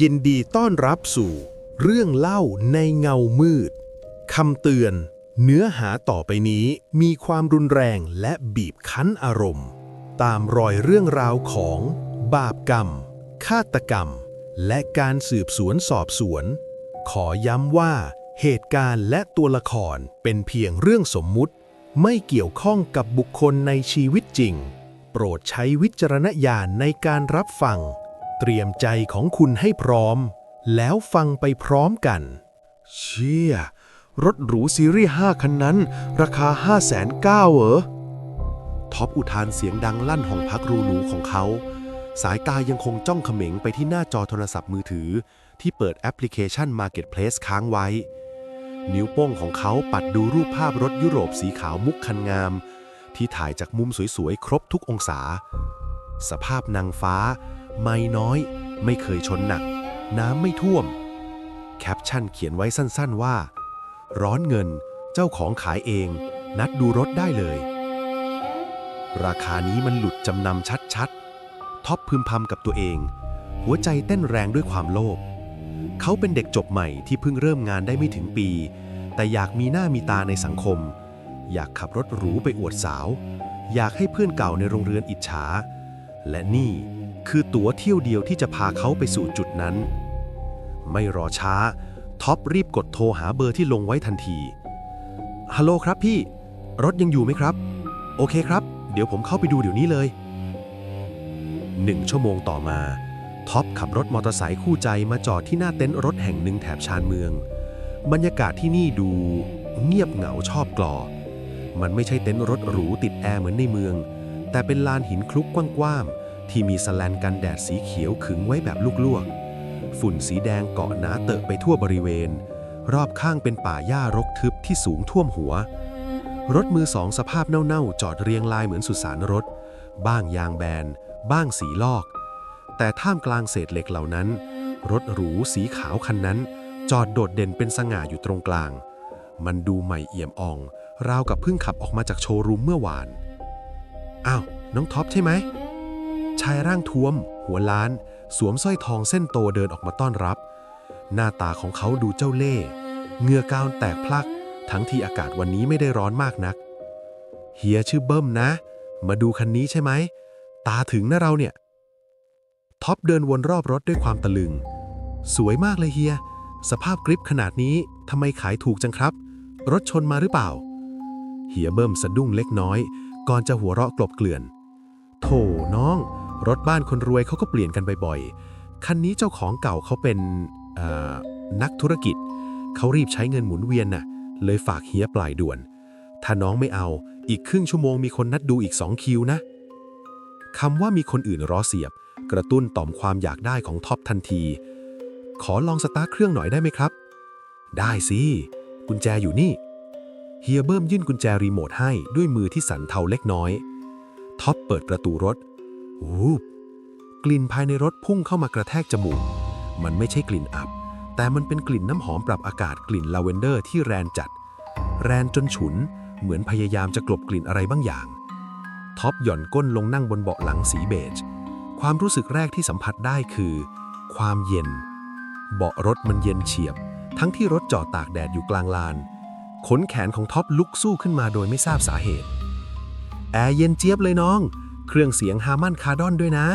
ยินดีต้อนรับสู่ เรื่องเล่าในเงามืดคำเตือน เนื้อหาต่อไปนี้มีความรุนแรงและบีบคั้นอารมณ์ ตามรอยเรื่องราวของ บาปกรรม ฆาตกรรม และการสืบสวนสอบสวน ขอย้ำว่า เหตุการณ์และตัวละครเป็นเพียงเรื่องสมมุติ ไม่เกี่ยวข้องกับบุคคลในชีวิตจริง โปรดใช้วิจารณญาณในการรับฟัง เตรียมใจของคุณให้พร้อม แล้วฟังไปพร้อมกัน เชี่ย รถหรูซีรีส์5คันนั้น ราคา 5 9 0 0 0เหรอ ท็อปอุทานเสียงดังลั่นห้องพักรูหรูของเขา สายตายังคงจ้องเขม็งไปที่หน้าจอโทรศัพท์มือถือ ที่เปิดแอปพลิเคชัน Marketplace ค้างไว้ นิ้วโป้งของเขาปัดดูรูปภาพรถยุโรปสีขาวมุกคันงาม ที่ถ่ายจากมุมสวยๆ ครบทุกองศา สภาพนางฟ้า ไม่น้อย ไม่เคยชนหนัก น้ำไม่ท่วม แคปชั่นเขียนไว้สั้นๆว่า ร้อนเงินเจ้าของขายเอง นัดดูรถได้เลย ราคานี้มันหลุดจำนำชัดๆท็อปพึมพำกับตัวเอง หัวใจเต้นแรงด้วยความโลภเขาเป็นเด็กจบใหม่ที่เพิ่งเริ่มงานได้ไม่ถึงปี แต่อยากมีหน้ามีตาในสังคม อยากขับรถหรูไปอวดสาว อยากให้เพื่อนเก่าในโรงเรือนอิจฉา และนี่ คือตั๋วเที่ยวเดียวที่จะพาเขาไปสู่จุดนั้น ไม่รอช้า ท็อปรีบกดโทรหาเบอร์ที่ลงไว้ทันที ฮัลโหลครับพี่ รถยังอยู่ไหมครับ โอเคครับ เดี๋ยวผมเข้าไปดูเดี๋ยวนี้เลยหนึ่งชั่วโมงต่อมาท็อปขับรถมอเตอร์ไซค์คู่ใจมาจอดที่หน้าเต็นท์รถแห่งหนึ่งแถบชานเมือง บรรยากาศที่นี่ดูเงียบเหงาชอบกลอ มันไม่ใช่เต็นท์รถหรูติดแอร์เหมือนในเมือง แต่เป็นลานหินคลุกกว้างๆ ที่มีสแลนกันแดดสีเขียวขึงไว้แบบลวกๆ ฝุ่นสีแดงเกาะหนาเตอะไปทั่วบริเวณ รอบข้างเป็นป่าหญ้ารกทึบที่สูงท่วมหัว รถมือสองสภาพเน่าๆ จอดเรียงรายเหมือนสุสานรถ บ้างยางแบน บ้างสีลอก แต่ท่ามกลางเศษเหล็กเหล่านั้น รถหรูสีขาวคันนั้น จอดโดดเด่นเป็นสง่าอยู่ตรงกลาง มันดูใหม่เอี่ยมอ่อง ราวกับเพิ่งขับออกมาจากโชว์รูมเมื่อวาน อ้าว น้องท็อปใช่ไหม ชายร่างท้วม หัวล้าน สวมสร้อยทองเส้นโตเดินออกมาต้อนรับ หน้าตาของเขาดูเจ้าเล่ห์เหงื่อกาวแตกพลัก ทั้งที่อากาศวันนี้ไม่ได้ร้อนมากนัก เฮียชื่อเบิ้มนะ มาดูคันนี้ใช่ไหม ตาถึงนะเราเนี่ย ท็อปเดินวนรอบรถด้วยความตะลึง สวยมากเลยเฮีย สภาพกริปขนาดนี้ทำไมขายถูกจังครับ รถชนมาหรือเปล่า เฮียเบิ้มสะดุ้งเล็กน้อย ก่อนจะหัวเราะกลบเกลื่อน โถน้อง รถบ้านคนรวยเขาก็เปลี่ยนกันบ่อยๆ คันนี้เจ้าของเก่าเขาเป็นนักธุรกิจ เขารีบใช้เงินหมุนเวียนน่ะ เลยฝากเฮียปลายด่วน ถ้าน้องไม่เอา อีกครึ่งชั่วโมงมีคนนัดดูอีก2คิวนะ คำว่ามีคนอื่นรอเสียบ กระตุ้นต่อมความอยากได้ของท็อปทันที ขอลองสตาร์ทเครื่องหน่อยได้ไหมครับ ได้สิ กุญแจอยู่นี่ เฮียเบิ้มยื่นกุญแจรีโมทให้ด้วยมือที่สั่นเทาเล็กน้อย ท็อปเปิดประตูรถ วูบกลิ่นภายในรถพุ่งเข้ามากระแทกจมูก มันไม่ใช่กลิ่นอับ แต่มันเป็นกลิ่นน้ำหอมปรับอากาศกลิ่นลาเวนเดอร์ที่แรงจัด แรงจนฉุน เหมือนพยายามจะกลบกลิ่นอะไรบางอย่าง ท็อปหย่อนก้นลงนั่งบนเบาะหลังสีเบจ ความรู้สึกแรกที่สัมผัสได้คือ ความเย็น เบาะรถมันเย็นเฉียบ ทั้งที่รถจอดตากแดดอยู่กลางลาน ขนแขนของท็อปลุกสู้ขึ้นมาโดยไม่ทราบสาเหตุ แอร์เย็นเจี๊ยบเลยน้อง เครื่องเสียงฮามันคาร์ดอนด้วยนะ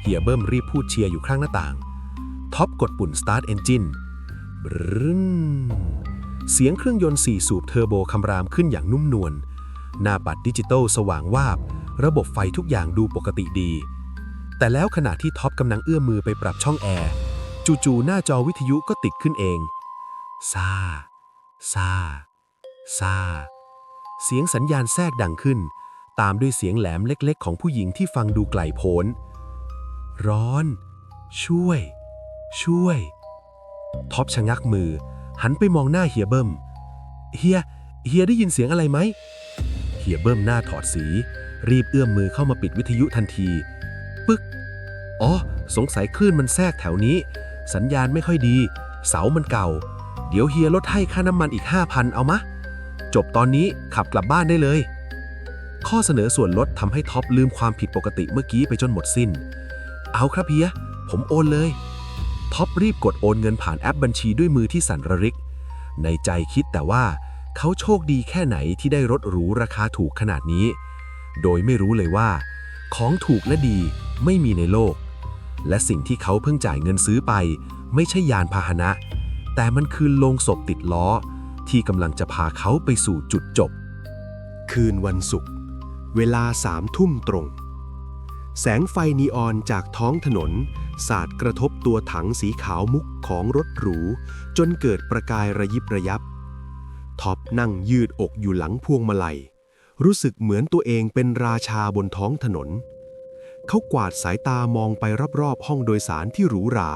เฮียเบิ้มรีบพูดเชียร์อยู่ข้างหน้าต่าง ท็อปกดปุ่น Start Engine บรึ้นเสียงเครื่องยนต์4สูบเทอร์โบคำรามขึ้นอย่างนุ่มนวล หน้าปัดดิจิตอลสว่างวาบ ระบบไฟทุกอย่างดูปกติดี แต่แล้วขณะที่ท็อปกำลังเอื้อมมือไปปรับช่องแอร์ จู่ๆหน้าจอวิทยุก็ติดขึ้นเอง ซา ซา ซา เสียงสัญญาณแทรกดังขึ้น ตามด้วยเสียงแหลมเล็กๆ ของผู้หญิงที่ฟังดูไกลโพ้น ร้อน ช่วย ช่วย ท็อปชะงักมือ หันไปมองหน้าเฮียเบิ้ม เฮีย เฮียได้ยินเสียงอะไรไหม เฮียเบิ้มหน้าถอดสี รีบเอื้อมมือเข้ามาปิดวิทยุทันที ปึ๊ก อ๋อ สงสัยคลื่นมันแทรกแถวนี้ สัญญาณไม่ค่อยดี เสามันเก่า เดี๋ยวเฮียลดให้ค่าน้ำมันอีก5,000เอามะ จบตอนนี้ขับกลับบ้านได้เลย ข้อเสนอส่วนลดทำให้ท็อปลืมความผิดปกติเมื่อกี้ไปจนหมดสิ้น เอาครับเฮีย ผมโอนเลย ท็อปรีบกดโอนเงินผ่านแอปบัญชีด้วยมือที่สั่นระริก ในใจคิดแต่ว่าเขาโชคดีแค่ไหนที่ได้รถหรูราคาถูกขนาดนี้ โดยไม่รู้เลยว่า ของถูกและดีไม่มีในโลก และสิ่งที่เขาเพิ่งจ่ายเงินซื้อไป ไม่ใช่ยานพาหนะ แต่มันคือโลงศพติดล้อ ที่กำลังจะพาเขาไปสู่จุดจบ คืนวันศุกร์ เวลาสามทุ่มตรง แสงไฟนีออนจากท้องถนน สาดกระทบตัวถังสีขาวมุกของรถหรู จนเกิดประกายระยิบระยับ ท็อปนั่งยืดอกอยู่หลังพวงมาลัย รู้สึกเหมือนตัวเองเป็นราชาบนท้องถนน เขากวาดสายตามองไปรอบๆห้องโดยสารที่หรูหรา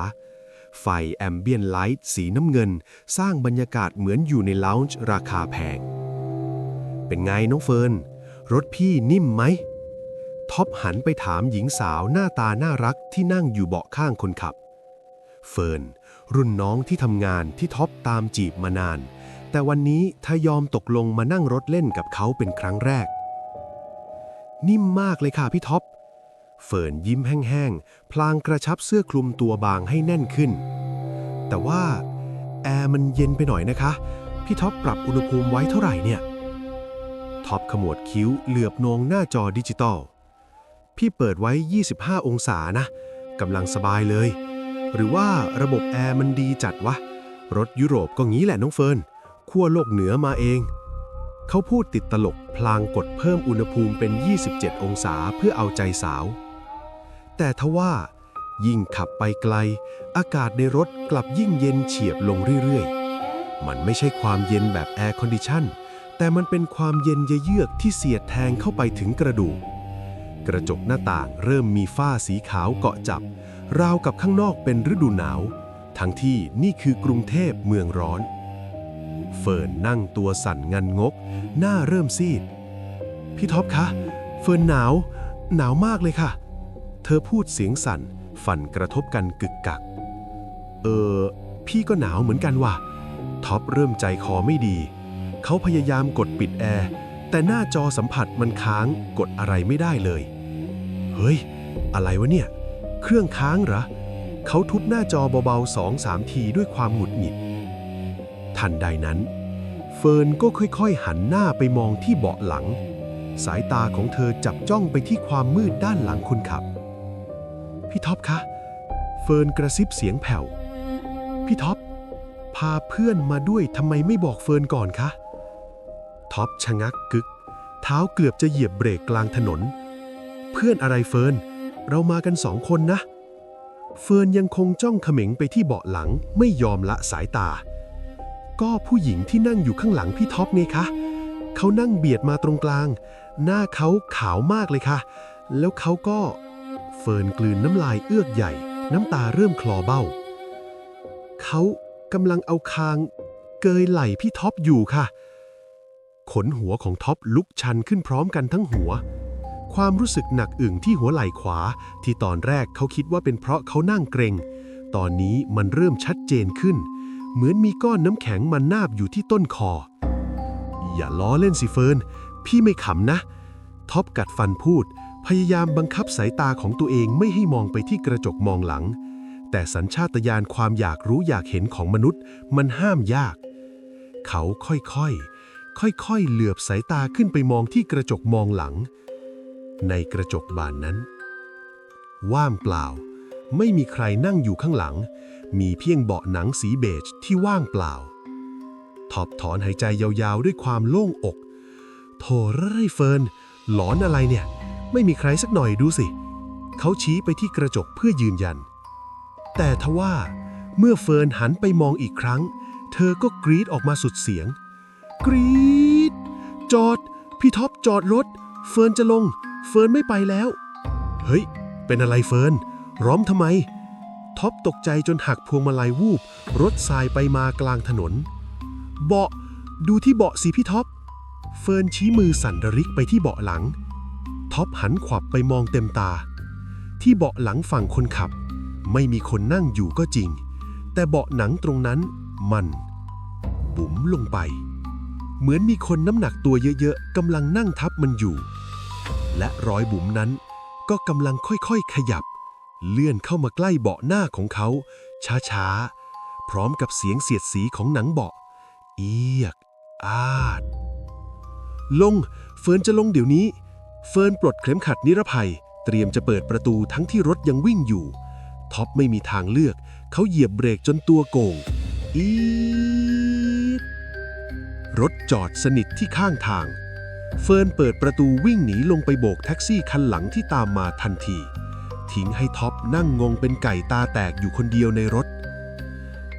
ไฟแอมเบียนไลท์สีน้ำเงิน สร้างบรรยากาศเหมือนอยู่ในลาวน์ราคาแพง เป็นไงน้องเฟิร์น รถพี่นิ่มไหม ท็อปหันไปถามหญิงสาวหน้าตาน่ารักที่นั่งอยู่เบาะข้างคนขับ เฟิร์น รุ่นน้องที่ทำงานที่ท็อปตามจีบมานาน แต่วันนี้เธอยอมตกลงมานั่งรถเล่นกับเขาเป็นครั้งแรก นิ่มมากเลยค่ะพี่ท็อป เฟิร์นยิ้มแห้งๆ พลางกระชับเสื้อคลุมตัวบางให้แน่นขึ้น แต่ว่าแอร์มันเย็นไปหน่อยนะคะ พี่ท็อปปรับอุณหภูมิไว้เท่าไหร่เนี่ย ท็อปขมวดคิ้วเหลือบนองหน้าจอดิจิตอล พี่เปิดไว้ 25 องศานะกำลังสบายเลย หรือว่าระบบแอร์มันดีจัดวะ รถยุโรปก็งี้แหละน้องเฟิร์นขั้วโลกเหนือมาเอง เขาพูดติดตลกพลางกดเพิ่มอุณหภูมิเป็น 27 องศาเพื่อเอาใจสาว แต่ทว่า ยิ่งขับไปไกล อากาศในรถกลับยิ่งเย็นเฉียบลงเรื่อยๆ มันไม่ใช่ความเย็นแบบแอร์คอนดิชัน แต่มันเป็นความเย็นเยือกที่เสียดแทงเข้าไปถึงกระดูก กระจกหน้าต่างเริ่มมีฝ้าสีขาวเกาะจับ ราวกับข้างนอกเป็นฤดูหนาว ทั้งที่นี่คือกรุงเทพเมืองร้อน เฟิร์นนั่งตัวสั่นงันงก หน้าเริ่มซีด พี่ท็อปคะ เฟิร์นหนาว หนาวมากเลยค่ะ เธอพูดเสียงสั่นฝันกระทบกันกึกกัก เออ พี่ก็หนาวเหมือนกันว่ะ ท็อปเริ่มใจคอไม่ดีเเขาพยายามกดปิดแอร์ แต่หน้าจอสัมผัสมันค้างกดอะไรไม่ได้เลย เฮ้ย อะไรวะเนี่ย เครื่องค้างเหรอ เขาทุบหน้าจอเบาๆสองสามทีด้วยความหงุดหงิด ทันใดนั้น เฟิร์นก็ค่อยๆ หันหน้าไปมองที่เบาะหลัง สายตาของเธอจับจ้องไปที่ความมืดด้านหลังคนขับ พี่ท็อปคะ เฟิร์นกระซิบเสียงแผ่ว พี่ท็อปพาเพื่อนมาด้วยทำไมไม่บอกเฟิร์นก่อนคะ ท็อปชะงักกึก เท้าเกือบจะเหยียบเบรกกลางถนน เพื่อนอะไรเฟิร์น เรามากันสองคนนะ เฟิร์นยังคงจ้องเขม็งไปที่เบาะหลังไม่ยอมละสายตา ก็ผู้หญิงที่นั่งอยู่ข้างหลังพี่ท็อปไงคะ เขานั่งเบียดมาตรงกลาง หน้าเขาขาวมากเลยค่ะ แล้วเขาก็ เฟิร์นกลืนน้ำลายเอื้อกใหญ่ น้ำตาเริ่มคลอเบ้า เขากำลังเอาคางเกยไหล่พี่ท็อปอยู่ค่ะ ขนหัวของท็อปลุกชันขึ้นพร้อมกันทั้งหัว ความรู้สึกหนักอึ่งที่หัวไหล่ขวา ที่ตอนแรกเขาคิดว่าเป็นเพราะเขานั่งเกรงตอนนี้มันเริ่มชัดเจนขึ้น เหมือนมีก้อนน้ำแข็งมันนาบอยู่ที่ต้นคอ อย่าล้อเล่นสิเฟิร์น พี่ไม่ขำนะ ท็อปกัดฟันพูด พยายามบังคับสายตาของตัวเองไม่ให้มองไปที่กระจกมองหลัง แต่สัญชาตญาณความอยากรู้อยากเห็นของมนุษย์มันห้ามยาก เขาค่อยๆ ค่อยๆ เหลือบสายตาขึ้นไปมองที่กระจกมองหลัง ในกระจกบานนั้น ว่างเปล่า ไม่มีใครนั่งอยู่ข้างหลัง มีเพียงเบาะหนังสีเบจที่ว่างเปล่าทอปถอนหายใจยาวๆ ด้วยความโล่งอกโถเร่เฟิร์นหลอนอะไรเนี่ย ไม่มีใครสักหน่อยดูสิ เขาชี้ไปที่กระจกเพื่อยืนยัน แต่ทว่า เมื่อเฟิร์นหันไปมองอีกครั้ง เธอก็กรีดออกมาสุดเสียง กรีดจอด พี่ท็อปจอดรถ เฟิร์นจะลง เฟิร์นไม่ไปแล้ว เฮ้ย เป็นอะไรเฟิร์น ร้อมทำไม ท็อปตกใจจนหักพวงมาลัยวูบ รถสายไปมากลางถนน เบาะ ดูที่เบาะสิพี่ท็อป เฟิร์นชี้มือสั่นระริกไปที่เบาะหลัง ท็อปหันขวับไปมองเต็มตา ที่เบาะหลังฝั่งคนขับ ไม่มีคนนั่งอยู่ก็จริง แต่เบาะหนังตรงนั้นมัน บุ๋มลงไป เหมือนมีคนน้ำหนักตัวเยอะๆกำลังนั่งทับมันอยู่ และรอยบุ๋มนั้น ก็กำลังค่อยๆขยับ เลื่อนเข้ามาใกล้เบาะหน้าของเขา ช้าๆ พร้อมกับเสียงเสียดสีของหนังเบาะ เอียก อาด ลง เฟิร์นจะลงเดี๋ยวนี้ เฟิร์นปลดเข็มขัดนิรภัย เตรียมจะเปิดประตูทั้งที่รถยังวิ่งอยู่ ท็อปไม่มีทางเลือก เขาเหยียบเบรกจนตัวโกงอี รถจอดสนิทที่ข้างทาง เฟิร์นเปิดประตูวิ่งหนีลงไปโบกแท็กซี่คันหลังที่ตามมาทันที ทิ้งให้ท็อปนั่งงงเป็นไก่ตาแตกอยู่คนเดียวในรถ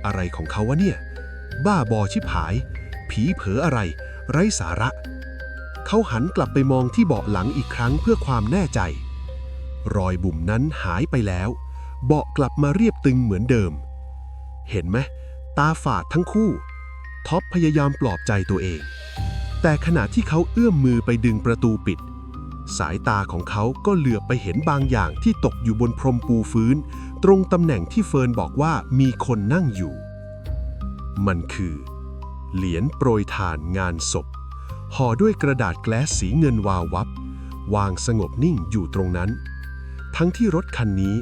อะไรของเขาวะเนี่ย บ้าบอชิบหาย ผีเผออะไร ไร้สาระ เขาหันกลับไปมองที่เบาะหลังอีกครั้งเพื่อความแน่ใจ รอยบุ่มนั้นหายไปแล้ว เบาะกลับมาเรียบตึงเหมือนเดิม เห็นไหมตาฝาดทั้งคู่ ท็อปพยายามปลอบใจตัวเอง แต่ขณะที่เขาเอื้อมมือไปดึงประตูปิด สายตาของเขาก็เหลือบไปเห็นบางอย่างที่ตกอยู่บนพรมปูฟื้น ตรงตำแหน่งที่เฟิร์นบอกว่ามีคนนั่งอยู่ มันคือ เหรียญโปรยทานงานศพห่อด้วยกระดาษแกลสสีเงินวาววับ วางสงบนิ่งอยู่ตรงนั้น ทั้งที่รถคันนี้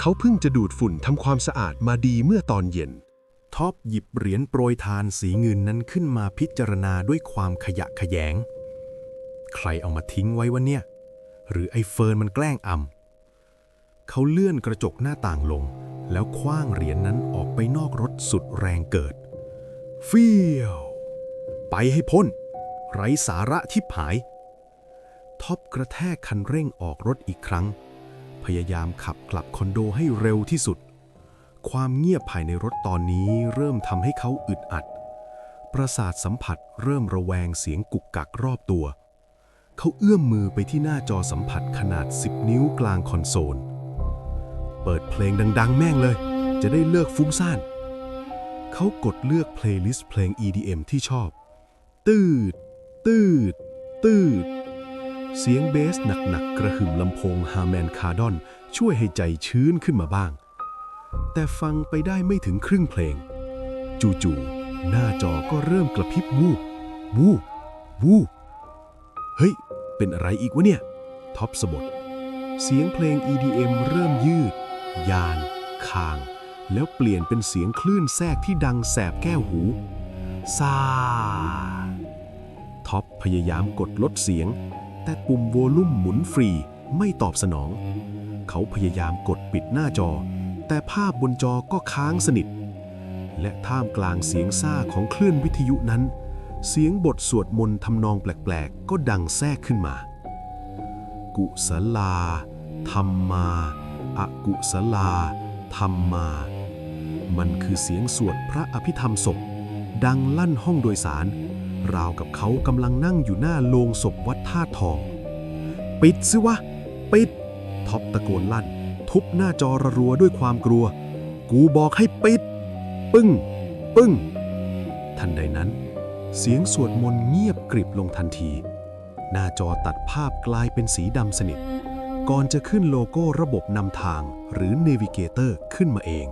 เขาเพิ่งจะดูดฝุ่นทำความสะอาดมาดีเมื่อตอนเย็น ท็อปหยิบเหรียญโปรยทานสีเงินนั้นขึ้นมาพิจารณาด้วยความขยะแขยง ใครเอามาทิ้งไว้วะเนี่ย หรือไอ้เฟิร์นมันแกล้งอำเขาเลื่อนกระจกหน้าต่างลง แล้วคว้างเหรียญนนั้นออกไปนอกรถสุดแรงเกิด เฟียว ไปให้พ้น ไร้สาระทิบหาย ท็อปกระแทกคันเร่งออกรถอีกครั้ง พยายามขับกลับคอนโดให้เร็วที่สุด ความเงียบภายในรถตอนนี้เริ่มทำให้เขาอึดอัด ประสาทสัมผัสเริ่มระแวงเสียงกุกกักรอบตัว เขาเอื้อมมือไปที่หน้าจอสัมผัสขนาด 10 นิ้วกลางคอนโซล เปิดเพลงดังๆ แม่งเลย จะได้เลิกฟุ้งซ่าน เขากดเลือกเพลย์ลิสต์เพลง EDM ที่ชอบ ตืด ตืด ตืด เสียงเบสหนักๆกระหึ่มลำโพงฮาร์แมนคาร์ดอนช่วยให้ใจชื้นขึ้นมาบ้าง แต่ฟังไปได้ไม่ถึงครึ่งเพลง จู่ๆหน้าจอก็เริ่มกระพริบวูบวูบวูบเฮ้ย เป็นอะไรอีกวะเนี่ย ท็อปสะบดเสียงเพลง EDM เริ่มยืด ยาน คาง แล้วเปลี่ยนเป็นเสียงคลื่นแทรกที่ดังแสบแก้วหูซาท็อปพยายามกดลดเสียง แต่ปุ่มโวลุ่มหมุนฟรีไม่ตอบสนอง เขาพยายามกดปิดหน้าจอ แต่ภาพบนจอก็ค้างสนิท และท่ามกลางเสียงซ่าของคลื่นวิทยุนั้น เสียงบทสวดมนต์ทำนองแปลกๆ ก็ดังแทรกขึ้นมา กุศลา ธรรมาอากุศลา ธรรมา มันคือเสียงสวดพระอภิธรรมศพ ดังลั่นห้องโดยสาร ราวกับเขากำลังนั่งอยู่หน้าโลงศพวัดท่าทอง ปิดสิวะ ปิด ท็อปตะโกนลั่น ทุบหน้าจอระรัวด้วยความกลัว กูบอกให้ปิด ปึ้ง ปึ้ง ทันใดนั้น เสียงสวดมนต์เงียบกริบลงทันที หน้าจอตัดภาพกลายเป็นสีดำสนิท ก่อนจะขึ้นโลโก้ระบบนำทางหรือ Navigator ขึ้นมาเอง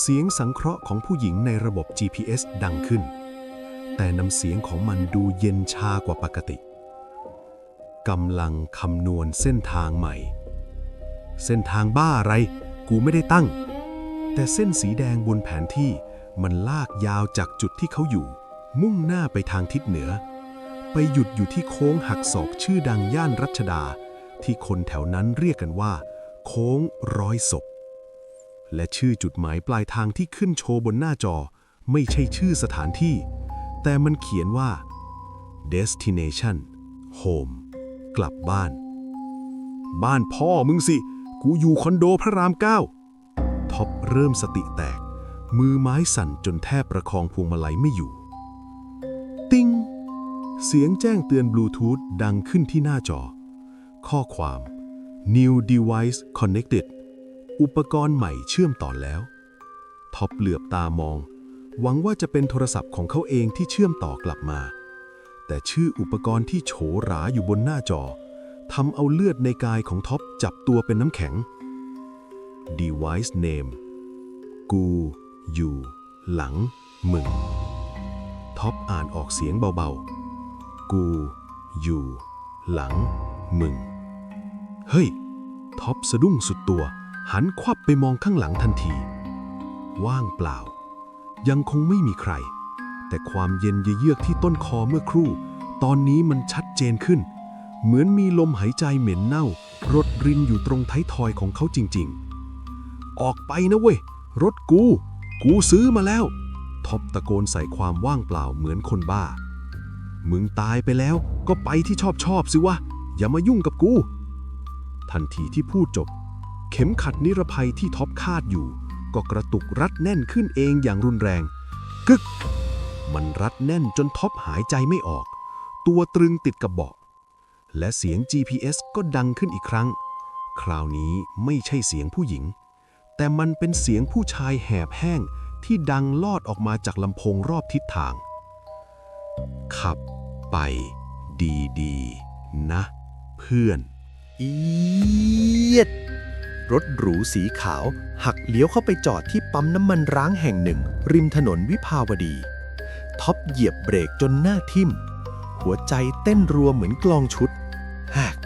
เสียงสังเคราะห์ของผู้หญิงในระบบ GPS ดังขึ้น แต่น้ำเสียงของมันดูเย็นชากว่าปกติกำลังคำนวณเส้นทางใหม่ เส้นทางบ้าอะไร กูไม่ได้ตั้ง แต่เส้นสีแดงบนแผนที่มันลากยาวจากจุดที่เขาอยู่ มุ่งหน้าไปทางทิศเหนือ ไปหยุดอยู่ที่โค้งหักศอกชื่อดังย่านรัชดา ที่คนแถวนั้นเรียกกันว่า โค้งร้อยศพ และชื่อจุดหมายปลายทางที่ขึ้นโชว์บนหน้าจอ ไม่ใช่ชื่อสถานที่ แต่มันเขียนว่า destination home กลับบ้าน บ้านพ่อมึงสิ กูอยู่คอนโดพระรามเก้าท็อปเริ่มสติแตก มือไม้สั่นจนแทบประคองพวงมาลัยไม่อยู่ ติ้ง เสียงแจ้งเตือนบลูทูธดังขึ้นที่หน้าจอ ข้อความ New device connected อุปกรณ์ใหม่เชื่อมต่อแล้ว ท็อปเหลือบตามอง หวังว่าจะเป็นโทรศัพท์ของเขาเองที่เชื่อมต่อกลับมา แต่ชื่ออุปกรณ์ที่โฉหราอยู่บนหน้าจอ ทำเอาเลือดในกายของท็อปจับตัวเป็นน้ำแข็ง device name กู อยู่ หลัง มึง ท็อปอ่านออกเสียงเบาๆ กู อยู่ หลัง มึง เฮ้ย ท็อปสะดุ้งสุดตัว หันควับไปมองข้างหลังทันที ว่างเปล่า ยังคงไม่มีใคร แต่ความเย็นเยือกที่ต้นคอเมื่อครู่ ตอนนี้มันชัดเจนขึ้น เหมือนมีลมหายใจเหม็นเน่ารดรินอยู่ตรงท้ายทอยของเขาจริงๆ ออกไปนะเว้ย รถกู กูซื้อมาแล้ว ท็อปตะโกนใส่ความว่างเปล่าเหมือนคนบ้า มึงตายไปแล้วก็ไปที่ชอบชอบสิวะ อย่ามายุ่งกับกู ทันทีที่พูดจบ เข็มขัดนิรภัยที่ท็อปคาดอยู่ ก็กระตุกรัดแน่นขึ้นเองอย่างรุนแรง กึก มันรัดแน่นจนท็อปหายใจไม่ออก ตัวตรึงติดกับเบาะ และเสียง GPS ก็ดังขึ้นอีกครั้ง คราวนี้ไม่ใช่เสียงผู้หญิง แต่มันเป็นเสียงผู้ชายแหบแห้งที่ดังลอดออกมาจากลำโพงรอบทิศทาง ขับไปดีๆ นะ เพื่อนเอียดรถหรูสีขาว หักเลี้ยวเข้าไปจอดที่ปั๊มน้ำมันร้างแห่งหนึ่ง ริมถนนวิภาวดี ท็อปเหยียบเบรกจนหน้าทิ่ม หัวใจเต้นรัวเหมือนกลองชุด แฮก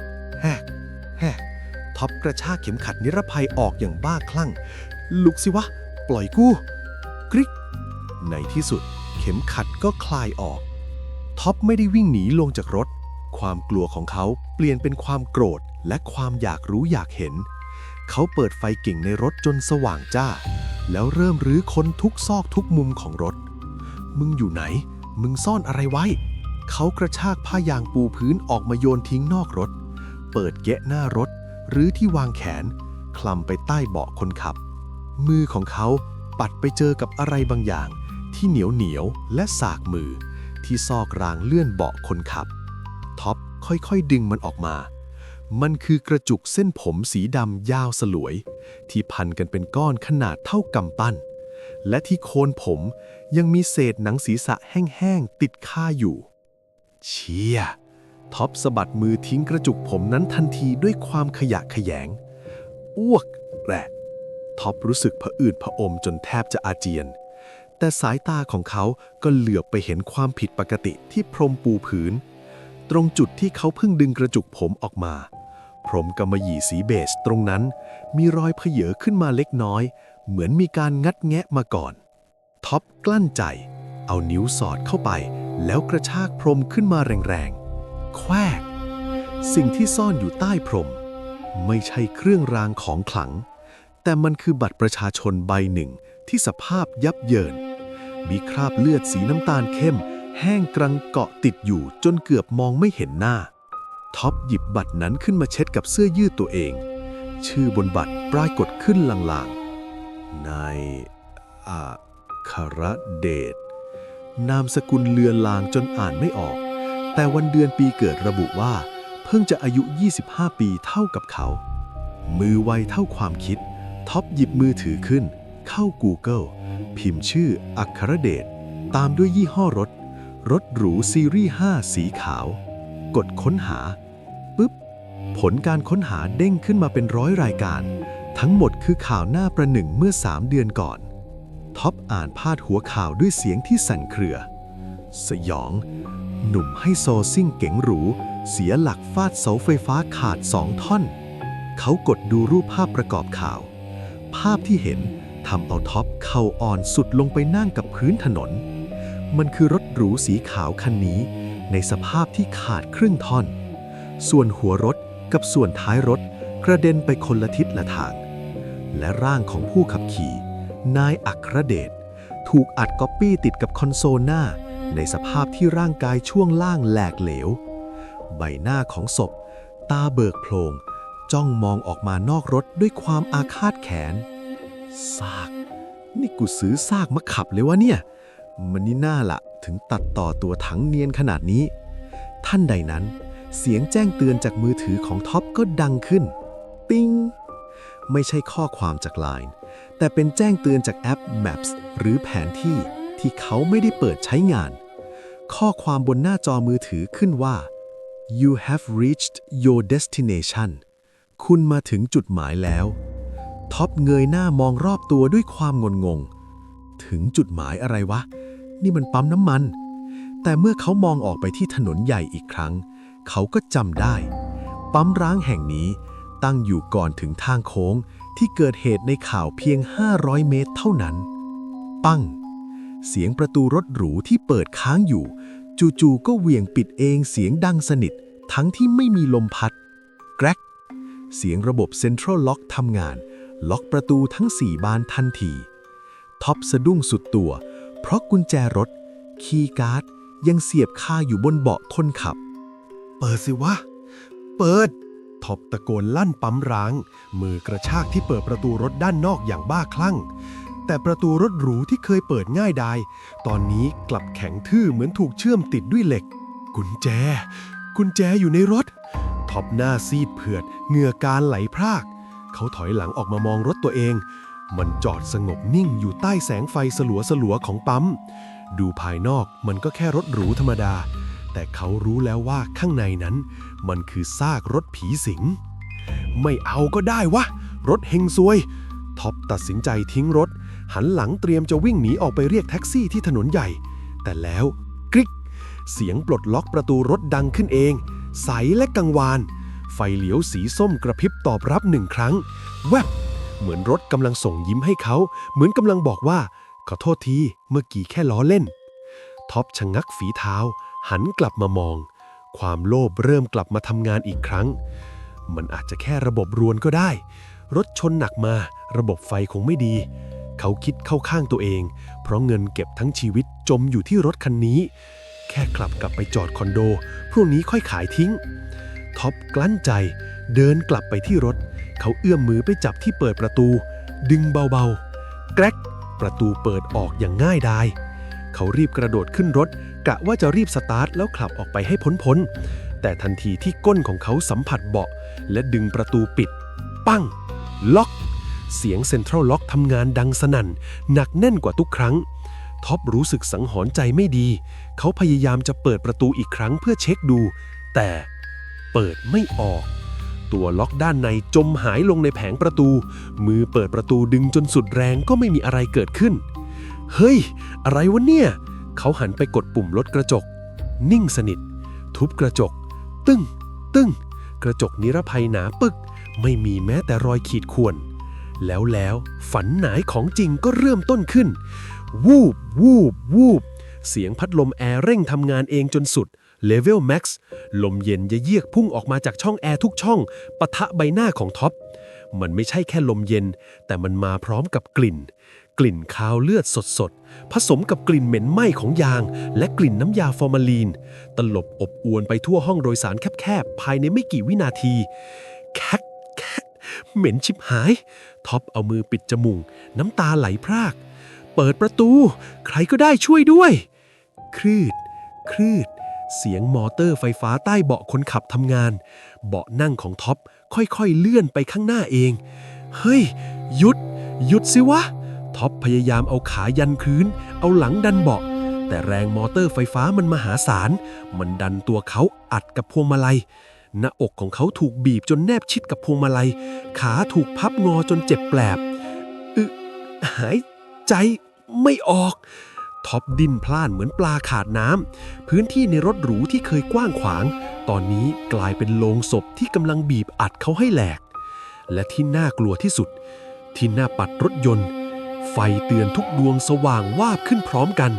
แฮกแฮกท็อปกระชากเข็มขัดนิรภัยออกอย่างบ้าคลั่ง ลุกสิวะ ปล่อยกู้ กริก ในที่สุด เข็มขัดก็คลายออก ท็อปไม่ได้วิ่งหนีลงจากรถ ความกลัวของเขาเปลี่ยนเป็นความโกรธและความอยากรู้อยากเห็น เขาเปิดไฟเก่งในรถจนสว่างจ้า แล้วเริ่มรื้อค้นทุกซอกทุกมุมของรถ มึงอยู่ไหน มึงซ่อนอะไรไว้ เขากระชากผ้ายางปูพื้นออกมาโยนทิ้งนอกรถ เปิดแกะหน้ารถ หรือที่วางแขน คลำไปใต้เบาะคนขับ มือของเขาปัดไปเจอกับอะไรบางอย่าง ที่เหนียวเหนียวและสากมือ ที่ซอกรางเลื่อนเบาะคนขับ ท็อปค่อยๆ ดึงมันออกมา มันคือกระจุกเส้นผมสีดำยาวสลวย ที่พันกันเป็นก้อนขนาดเท่ากำปั้น และที่โคนผมยังมีเศษหนังศีรษะแห้งๆติดค่าอยู่ เชียท็อปสะบัดมือทิ้งกระจุกผมนั้นทันทีด้วยความขยะแขยง อ้วกแหละท็อปรู้สึกผะอืดผะอมจนแทบจะอาเจียน แต่สายตาของเขาก็เหลือบไปเห็นความผิดปกติที่พรมปูผืน ตรงจุดที่เขาเพิ่งดึงกระจุกผมออกมา พรมกำมะหยี่สีเบจตรงนั้น มีรอยเพเยอขึ้นมาเล็กน้อย เหมือนมีการงัดแงะมาก่อน ท็อปกลั้นใจ เอานิ้วสอดเข้าไป แล้วกระชากพรมขึ้นมาแรงๆ แควก สิ่งที่ซ่อนอยู่ใต้พรม ไม่ใช่เครื่องรางของขลัง แต่มันคือบัตรประชาชนใบหนึ่งที่สภาพยับเยิน มีคราบเลือดสีน้ำตาลเข้ม แห้งกรังเกาะติดอยู่จนเกือบมองไม่เห็นหน้า ท็อปหยิบบัตรนั้นขึ้นมาเช็ดกับเสื้อยืดตัวเอง ชื่อบนบัตรปรากฏขึ้นลางๆนายอาคารเดช นามสกุลเลือนลางจนอ่านไม่ออก แต่วันเดือนปีเกิดระบุว่า เพิ่งจะอายุ 25 ปีเท่ากับเขา มือไวเท่าความคิด ท็อปหยิบมือถือขึ้น เข้า Google พิมพ์ชื่ออัครเดช ตามด้วยยี่ห้อรถ รถหรูซีรีส์ 5 สีขาว กดค้นหาปุ๊บ ผลการค้นหาเด้งขึ้นมาเป็นร้อยรายการ ทั้งหมดคือข่าวหน้าประหนึ่งเมื่อ 3 เดือนก่อน ท็อปอ่านพาดหัวข่าวด้วยเสียงที่สั่นเครือ สยอง หนุ่มให้โซซิ่งเก๋งหรู เสียหลักฟาดเสาไฟฟ้าขาดสองท่อน เขากดดูรูปภาพประกอบข่าว ภาพที่เห็นทำเอาท็อปเข่าอ่อนสุดลงไปนั่งกับพื้นถนน มันคือรถหรูสีขาวคันนี้ ในสภาพที่ขาดครึ่งท่อน ส่วนหัวรถกับส่วนท้ายรถกระเด็นไปคนละทิศละทาง และร่างของผู้ขับขี่ นายอัครเดชถูกอัดก๊อปปี้ติดกับคอนโซลหน้า ในสภาพที่ร่างกายช่วงล่างแหลกเหลว ใบหน้าของศพ ตาเบิกโพลง จ้องมองออกมานอกรถด้วยความอาฆาตแขนซากนี่กูซื้อซากมาขับเลยวะเนี่ย มันนี่น่าละถึงตัดต่อตัวถังเนียนขนาดนี้ ท่านใดนั้น เสียงแจ้งเตือนจากมือถือของท็อปก็ดังขึ้น ไม่ใช่ข้อความจากไลน์แต่เป็นแจ้งเตือนจากแอป Maps หรือแผนที่ที่เขาไม่ได้เปิดใช้งาน ข้อความบนหน้าจอมือถือขึ้นว่า you have reached your destination คุณมาถึงจุดหมายแล้ว ท็อปเงยหน้ามองรอบตัวด้วยความงนงง ถึงจุดหมายอะไรวะ นี่มันปั๊มน้ำมัน แต่เมื่อเขามองออกไปที่ถนนใหญ่อีกครั้ง เขาก็จำได้ ปั๊มร้างแห่งนี้ ตั้งอยู่ก่อนถึงทางโค้งที่เกิดเหตุในข่าวเพียง 500 เมตรเท่านั้น ปังเสียงประตูรถหรูที่เปิดค้างอยู่ จู่ๆก็เหวี่ยงปิดเองเสียงดังสนิท ทั้งที่ไม่มีลมพัด แกรก เสียงระบบเซ็นทรัลล็อกทำงาน ล็อกประตูทั้งสี่บานทันที ท็อปสะดุ้งสุดตัว เพราะกุญแจรถ คีย์การ์ดยังเสียบคาอยู่บนเบาะคนขับ เปิดสิวะ เปิด ท็อปตะโกนลั่นปั๊มร้าง มือกระชากที่เปิดประตูรถด้านนอกอย่างบ้าคลั่ง แต่ประตูรถหรูที่เคยเปิดง่ายดายตอนนี้กลับแข็งทื่อเหมือนถูกเชื่อมติดด้วยเหล็ก กุญแจ กุญแจอยู่ในรถ ท็อปหน้าซีดเผือดเหงื่อการไหลพราก เขาถอยหลังออกมามองรถตัวเอง มันจอดสงบนิ่งอยู่ใต้แสงไฟสลัวสลัวๆของปั๊ม ดูภายนอกมันก็แค่รถหรูธรรมดา แต่เขารู้แล้วว่าข้างในนั้น มันคือซากรถผีสิง ไม่เอาก็ได้วะ รถเฮงซวย ท็อปตัดสินใจทิ้งรถ หันหลังเตรียมจะวิ่งหนีออกไปเรียกแท็กซี่ที่ถนนใหญ่ แต่แล้วกริก เสียงปลดล็อกประตูรถดังขึ้นเอง ใสและกังวาน ไฟเหลียวสีส้มกระพริบตอบรับหนึ่งครั้ง แวบ เหมือนรถกำลังส่งยิ้มให้เขา เหมือนกำลังบอกว่า ขอโทษที เมื่อกี้แค่ล้อเล่น ท็อปชะงักฝีเท้า หันกลับมามอง ความโลภเริ่มกลับมาทำงานอีกครั้ง มันอาจจะแค่ระบบรวนก็ได้ รถชนหนักมา ระบบไฟคงไม่ดี เขาคิดเข้าข้างตัวเอง เพราะเงินเก็บทั้งชีวิตจมอยู่ที่รถคันนี้ แค่กลับกลับไปจอดคอนโด พรุ่งนี้ค่อยขายทิ้ง ท็อปกลั้นใจ เดินกลับไปที่รถ เขาเอื้อมมือไปจับที่เปิดประตู ดึงเบาๆ แกรกประตูเปิดออกอย่างง่ายดาย เขารีบกระโดดขึ้นรถ กะว่าจะรีบสตาร์ทแล้วขับออกไปให้พ้นๆแต่ทันทีที่ก้นของเขาสัมผัสเบาะ และดึงประตูปิด ปั้ง ล็อก เสียงเซ็นทรัลล็อกทำงานดังสนั่น หนักแน่นกว่าทุกครั้ง ท็อปรู้สึกสังหรณ์ใจไม่ดี เขาพยายามจะเปิดประตูอีกครั้งเพื่อเช็คดู แต่เปิดไม่ออก ตัวล็อกด้านในจมหายลงในแผงประตู มือเปิดประตูดึงจนสุดแรงก็ไม่มีอะไรเกิดขึ้น เฮ้ย อะไรวะเนี่ย เขาหันไปกดปุ่มลดกระจก นิ่งสนิท ทุบกระจก ตึ้ง ตึ้ง กระจกนิรภัยหนาปึก ไม่มีแม้แต่รอยขีดข่วน แล้วแล้วฝันหนายของจริงก็เริ่มต้นขึ้น วูบ วูบ วูบ เสียงพัดลมแอร์เร่งทำงานเองจนสุดเลเวลแม็กซ์ลมเย็นยะเยือกพุ่งออกมาจากช่องแอร์ทุกช่องปะทะใบหน้าของท็อป มันไม่ใช่แค่ลมเย็น แต่มันมาพร้อมกับกลิ่น ลิ่นคาวเลือดสดๆ ผสมกับกลิ่นเหม็นไหม้ของยาง และกลิ่นน้ำยาฟอร์มาลีน ตลบอบอวนไปทั่วห้องโดยสารแคบๆ ภายในไม่กี่วินาทีแคกแคกเหม็นชิบหาย ท็อปเอามือปิดจมูกน้ำตาไหลพราก เปิดประตู ใครก็ได้ช่วยด้วย คลืด คลืด เสียงมอเตอร์ไฟฟ้าใต้เบาะคนขับทำงาน เบาะนั่งของท็อปค่อยๆเลื่อนไปข้างหน้าเอง เฮ้ย หยุด หยุดสิวะ ท็อปพยายามเอาขายันพื้นเอาหลังดันเบาะ แต่แรงมอเตอร์ไฟฟ้ามันมหาศาล มันดันตัวเขาอัดกับพวงมาลัย หน้าอกของเขาถูกบีบจนแนบชิดกับพวงมาลัย ขาถูกพับงอจนเจ็บแปลบอึหายใจไม่ออก ท็อปดิ้นพล่านเหมือนปลาขาดน้ำ พื้นที่ในรถหรูที่เคยกว้างขวาง ตอนนี้กลายเป็นโลงศพที่กำลังบีบอัดเขาให้แหลก และที่น่ากลัวที่สุด ที่หน้าปัดรถยนต์ ไฟเตือนทุกดวงสว่างวาบขึ้นพร้อมกัน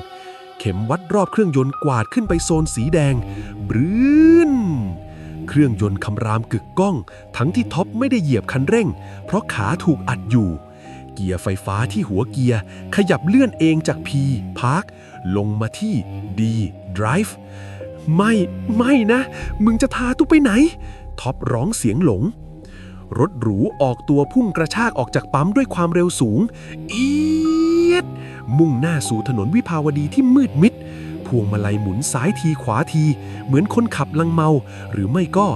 เข็มวัดรอบเครื่องยนต์กวาดขึ้นไปโซนสีแดง บรื้น เครื่องยนต์คำรามกึกก้อง ทั้งที่ท็อปไม่ได้เหยียบคันเร่ง เพราะขาถูกอัดอยู่ เกียร์ไฟฟ้าที่หัวเกียร์ ขยับเลื่อนเองจาก P Park ลงมาที่ D Drive ไม่ ไม่นะ มึงจะพาตุไปไหน ท็อปร้องเสียงหลง รถหรูออกตัวพุ่งกระชากออกจากปั๊มด้วยความเร็วสูง อี มุ่งหน้าสู่ถนนวิภาวดีที่มืดมิด พวงมาลัยหมุนซ้ายทีขวาที เหมือนคนขับลังเมา หรือไม่ก็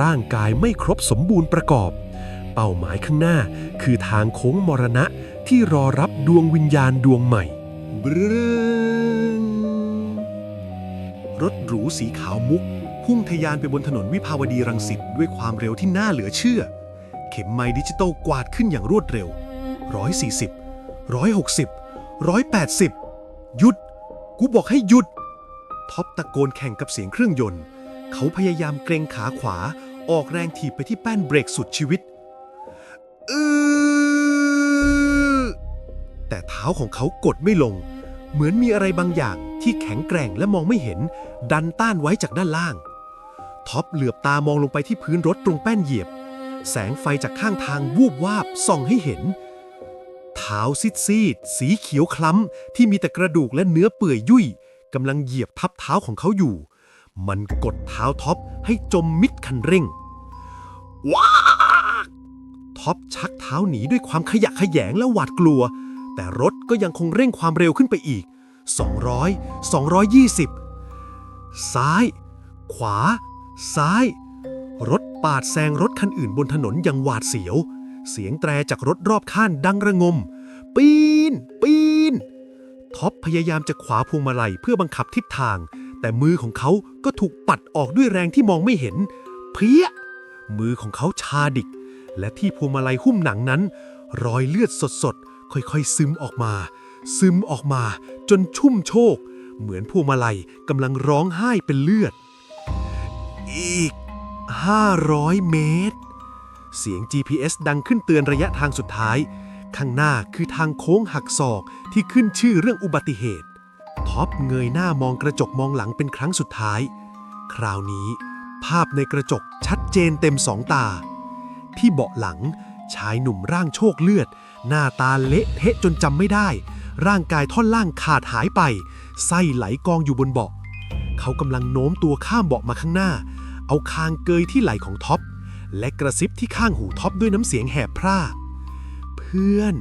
ร่างกายไม่ครบสมบูรณ์ประกอบ เป้าหมายข้างหน้าคือทางโค้งมรณะที่รอรับดวงวิญญาณดวงใหม่บรงรถหรูสีขาวมุก พุ่งทะยานไปบนถนนวิภาวดีรังสิตด้วยความเร็วที่น่าเหลือเชื่อ เข็มไม้ดิจิตอลกวาดขึ้นอย่างรวดเร็ว 140 160 180 หยุด กูบอกให้หยุด ท็อปตะโกนแข่งกับเสียงเครื่องยนต์ เขาพยายามเกรงขาขวา ออกแรงถีบไปที่แป้นเบรกสุดชีวิต อือแต่ทท้าของเขากดไม่ลง เหมือนมีอะไรบางอย่างที่แข็งแกร่งและมองไม่เห็น ดันต้านไว้จากด้านล่าง ท็อปเหลือบตามองลงไปที่พื้นรถตรงแป้นเหยียบ แสงไฟจากข้างทางวูบวาบส่องให้เห็น เท้าซีดๆสีเขียวคล้ำ ที่มีแต่กระดูกและเนื้อเปื่อยยุ่ยกำลังเหยียบทับเท้าของเขาอยู่ มันกดเท้าท็อปให้จมมิดคันเร่ง ว้าท็อปชักเท้าหนีด้วยความขยะแขยงและหวาดกลัว แต่รถก็ยังคงเร่งความเร็วขึ้นไปอีก 200 220 ซ้าย ขวา ซ้าย รถปาดแซงรถคันอื่นบนถนนอย่างหวาดเสียว เสียงแตรจากรถรอบข้างดังระงม ปีน ปีน ท็อปพยายามจะขวาพวงมาลัยเพื่อบังคับทิศทาง แต่มือของเขาก็ถูกปัดออกด้วยแรงที่มองไม่เห็น เพี้ย มือของเขาชาดิก และที่พวงมาลัยหุ้มหนังนั้น รอยเลือดสดๆ ค่อยๆ ซึมออกมา ซึมออกมาจนชุ่มโชก เหมือนพวงมาลัยกำลังร้องไห้เป็นเลือด อีก 500 เมตร เสียง GPS ดังขึ้นเตือนระยะทางสุดท้าย ข้างหน้าคือทางโค้งหักศอกที่ขึ้นชื่อเรื่องอุบัติเหตุ ท็อปเงยหน้ามองกระจกมองหลังเป็นครั้งสุดท้าย คราวนี้ ภาพในกระจกชัดเจนเต็มสองตา ที่เบาะหลัง ชายหนุ่มร่างโชคเลือด หน้าตาเละเทะจนจำไม่ได้ ร่างกายท่อนล่างขาดหายไป ไส้ไหลกองอยู่บนเบาะ เขากำลังโน้มตัวข้ามเบาะมาข้างหน้า เอาคางเกยที่ไหล่ของท็อป และกระซิบที่ข้างหูท็อปด้วยน้ำเสียงแหบพร่า เพื่อน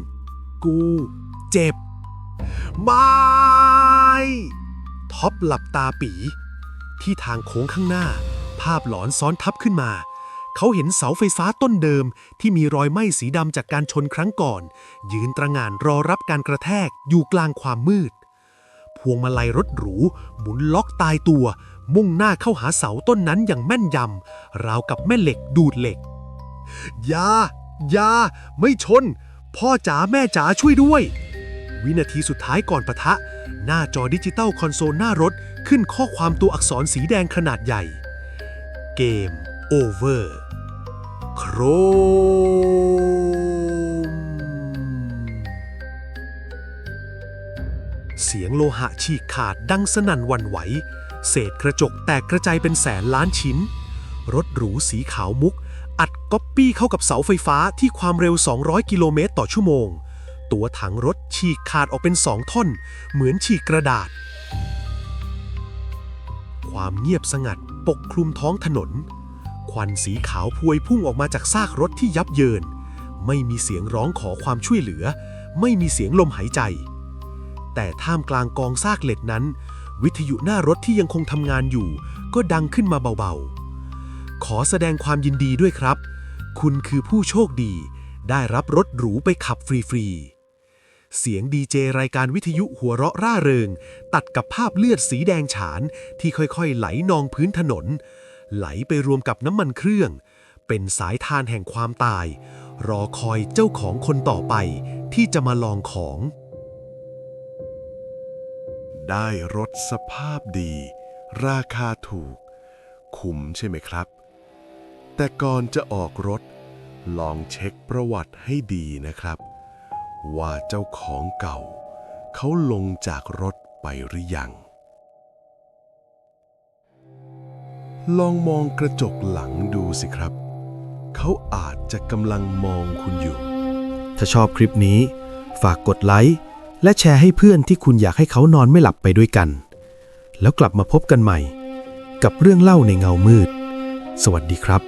กู เจ็บ ไม่ ท็อปหลับตาปี ที่ทางโค้งข้างหน้า ภาพหลอนซ้อนทับขึ้นมา เขาเห็นเสาไฟฟ้าต้นเดิมที่มีรอยไหม้สีดำจากการชนครั้งก่อน ยืนตระงานรอรับการกระแทกอยู่กลางความมืด พวงมาลัยรถหรูหมุนล็อกตายตัว มุ่งหน้าเข้าหาเสาต้นนั้นอย่างแม่นยำราวกับแม่เหล็กดูดเหล็กอยาอยาไม่ชน พ่อจ๋าแม่จ๋าช่วยด้วย วินาทีสุดท้ายก่อนปะทะ หน้าจอดิจิตอลคอนโซลหน้ารถขึ้นข้อความตัวอักษรสีแดงขนาดใหญ่ เกมโอเวอร์โครมเสียงโลหะฉีกขาดดังสนั่นวันไหว เศษกระจกแตกกระจายเป็นแสนล้านชิ้น รถหรูสีขาวมุก อัดก๊อปปี้เข้ากับเสาไฟฟ้าที่ความเร็ว 200 กิโลเมตรต่อชั่วโมง ตัวถังรถฉีกขาดออกเป็นสองท่อน เหมือนฉีกกระดาษ ความเงียบสงัดปกคลุมท้องถนน ควันสีขาวพวยพุ่งออกมาจากซากรถที่ยับเยิน ไม่มีเสียงร้องขอความช่วยเหลือ ไม่มีเสียงลมหายใจ แต่ท่ามกลางกองซากเหล็กนั้น วิทยุหน้ารถที่ยังคงทำงานอยู่ ก็ดังขึ้นมาเบาๆ ขอแสดงความยินดีด้วยครับ คุณคือผู้โชคดี ได้รับรถหรูไปขับฟรีๆ เสียงดีเจรายการวิทยุหัวเราะร่าเริง ตัดกับภาพเลือดสีแดงฉานที่ค่อยๆ ไหลนองพื้นถนน ไหลไปรวมกับน้ำมันเครื่อง เป็นสายทานแห่งความตาย รอคอยเจ้าของคนต่อไปที่จะมาลองของ ได้รถสภาพดี ราคาถูก คุ้มใช่ไหมครับ แต่ก่อนจะออกรถ ลองเช็คประวัติให้ดีนะครับ ว่าเจ้าของเก่า เขาลงจากรถไปหรือยัง ลองมองกระจกหลังดูสิครับ เขาอาจจะกำลังมองคุณอยู่ ถ้าชอบคลิปนี้ ฝากกดไลค์ และแชร์ให้เพื่อนที่คุณอยากให้เขานอนไม่หลับไปด้วยกัน แล้วกลับมาพบกันใหม่ กับเรื่องเล่าในเงามืด สวัสดีครับ